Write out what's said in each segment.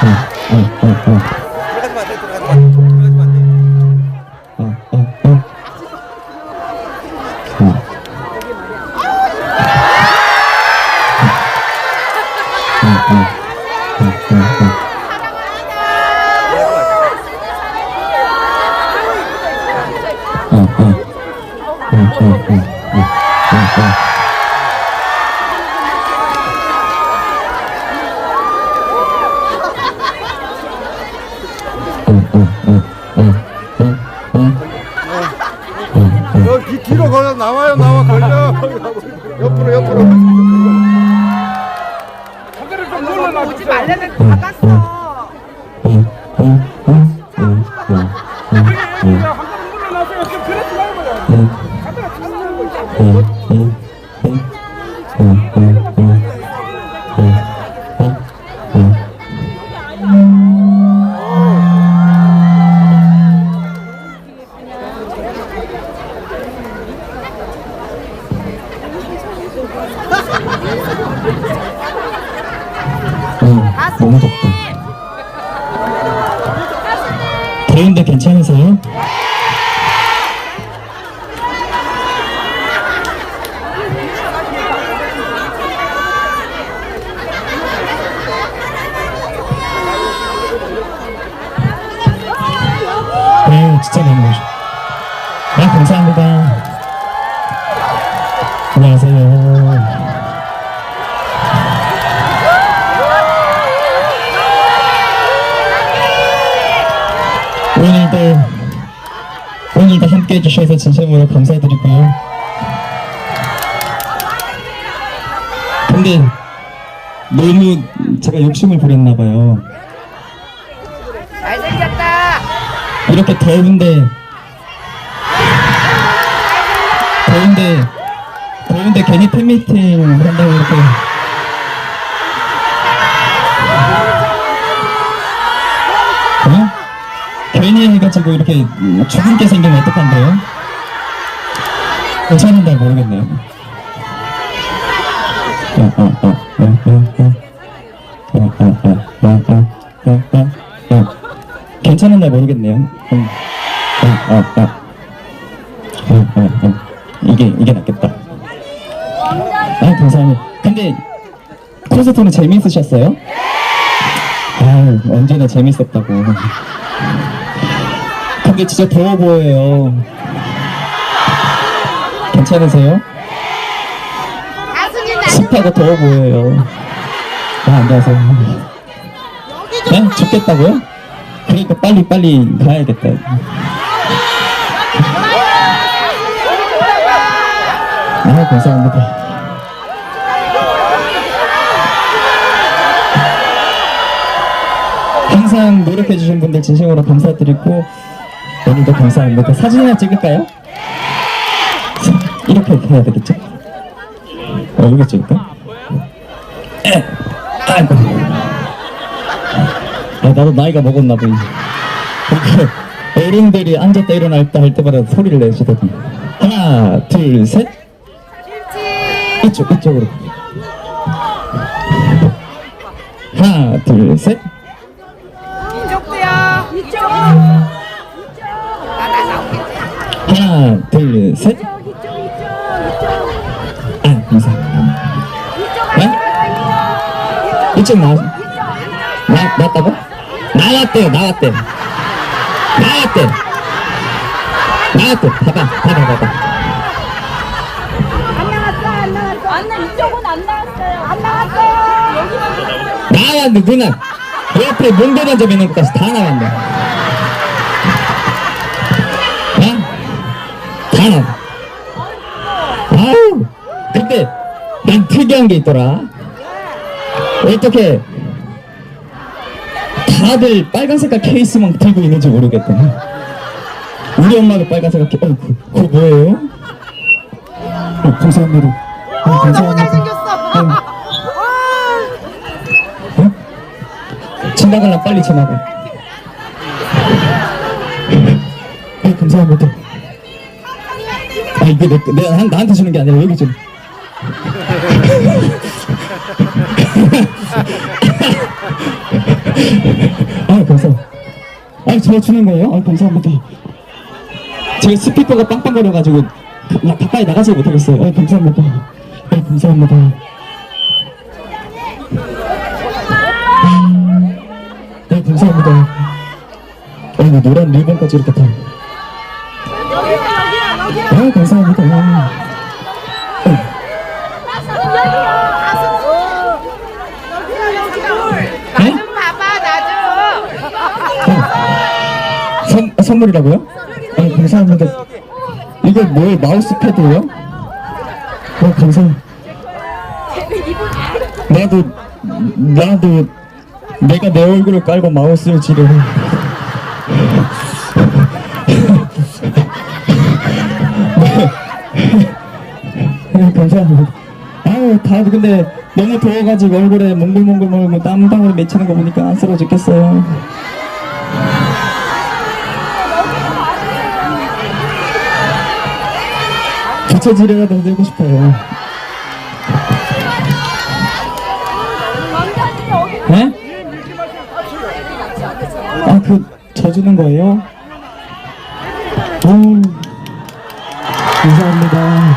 들 돼. 어, 뒤, 뒤로 걸어 나와요 나와 걸려 옆으로 옆으로 오지 말라면 받았어. 괜찮으세요? 네, 진짜 너무 좋 네, 감사합니다. 오늘도 오늘도 함께 해주셔서 진심으로 감사드리고요. 근데 너무 제가 욕심을 부렸나 봐요. 잘생겼다. 이렇게 더운데 더운데 더운데 괜히 팬미팅 한다고 이렇게 어? 괜히 해가지고 이렇게 죽을게 생기면 어떡한데요? 모르겠네요. 괜찮은 날 모르겠네요. 어, 어, 어. 이게, 이게 낫겠다. 아, 감사합니다. 근데, 콘서트는 재미있으셨어요? 아 언제나 재밌었다고. 근데 진짜 더워 보여요. 괜찮으세요? 나 습하고 더워 보여요. 아, 안녕하세요. 네? 죽겠다고요? 그러니까 빨리 빨리 가야겠다. 아, 감사합니다. 항상 노력해주신 분들 진심으로 감사드리고 오늘도 감사합니다. 사진 하나 찍을까요? 이렇게 해야 되겠죠? 어, 여기 찍을까? 에, 아이고. 아, 나도 나이가 먹었나 보니. 이렇게 어른들이 앉았다 일어났다 할 때마다 소리를 내시더니. 하나, 둘, 셋. 이쪽, 이쪽으로. 하나, 둘, 셋. 이쪽도요. 이쪽. 하나, 둘, 셋. 아, 인사. 네? 이쪽 나와. 나, 나왔다고? 나왔대요, 나왔대. 나왔대. 나왔대. 봐봐, 봐봐, 봐봐. 안 나왔어요 안 나왔어요 나왔는데, 누나. 옆에 몽고만 점 있는 것까지 다 나왔네. 다 나와. 아우, 근데, 난 특이한 게 있더라. 어떻게, 다들 빨간 색깔 케이스만 들고 있는지 모르겠더니. 우리 엄마도 빨간 색깔 케이스, 어, 그, 그거 뭐예요? 어, 감사합니다. 어, 감사합니다. 잘생겼어. 어? 지나갈라 빨리 지나가. 네, 감사합니다. 아, 이게 내, 내, 한- 나한테 주는 게 아니라 여기 좀. 아 감사합니다. 아저 주는 거예요? 아 감사합니다. 제가 스피커가 빵빵거려가지고 그- 나 가까이 나가지 못하겠어요. 아 감사합니다. 아 감사합니다. 네 감사합니다. 아이고 노란 리본까지 이렇게 다. 아 감사합니다. 아. 네? 선, 선물이라고요? 아 감사합니다. 이게 뭐예요? 마우스 패드예요? 아 감사합니다. 나도 나도 내가 내 얼굴을 깔고 마우스를 지르. 네, 감사합니다. 아유, 다 근데 너무 더워가지고 얼굴에 몽글몽글 몽글 땀방울 맺히는 거 보니까 안쓰러워 죽겠어요. 부채질이라도 되고 싶어요. 네? 아, 그, 져주는 거예요? 오, 감사합니다.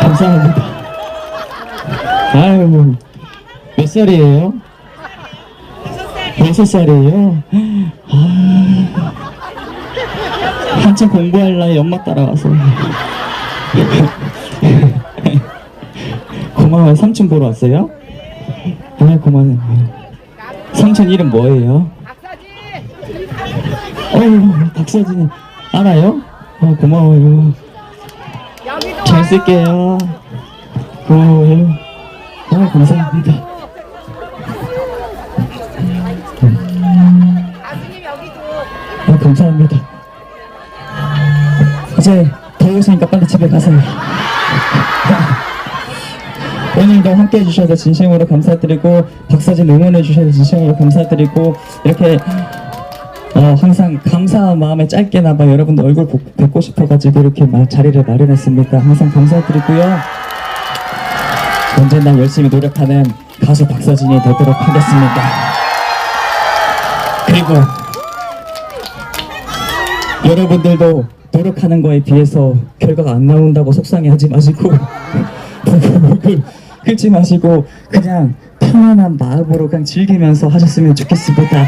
감사합니다. 아유, 몇 살이에요? 여섯 살이에요? 아, 한참 공부할 나이 엄마 따라와서. 고마워요. 삼촌 보러 왔어요? 아, 고마워요. 삼촌 이름 뭐예요? 어, 박서진 알아요? 어, 고마워요. 잘 쓸게요. 고마워요. 아, 감사합니다. 아, 감사합니다. 이제 더우시니까 빨리 집에 가세요. 오늘도 함께 해주셔서 진심으로 감사드리고 박사진 응원해 주셔서 진심으로 감사드리고 이렇게 어, 항상 감사한 마음에 짧게나마 여러분들 얼굴 보- 뵙고 싶어가지고 이렇게 마- 자리를 마련했습니다. 항상 감사드리고요. 언제나 열심히 노력하는 가수 박서진이 되도록 하겠습니다. 그리고 여러분들도 노력하는 거에 비해서 결과가 안 나온다고 속상해하지 마시고 부글부글 끓지 마시고 그냥 편안한 마음으로 그냥 즐기면서 하셨으면 좋겠습니다.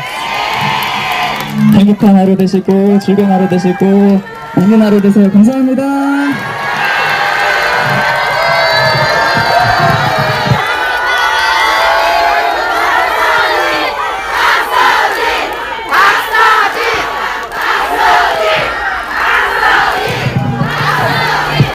행복한 하루 되시고 즐거운 하루 되시고 웃는 하루 되세요. 감사합니다.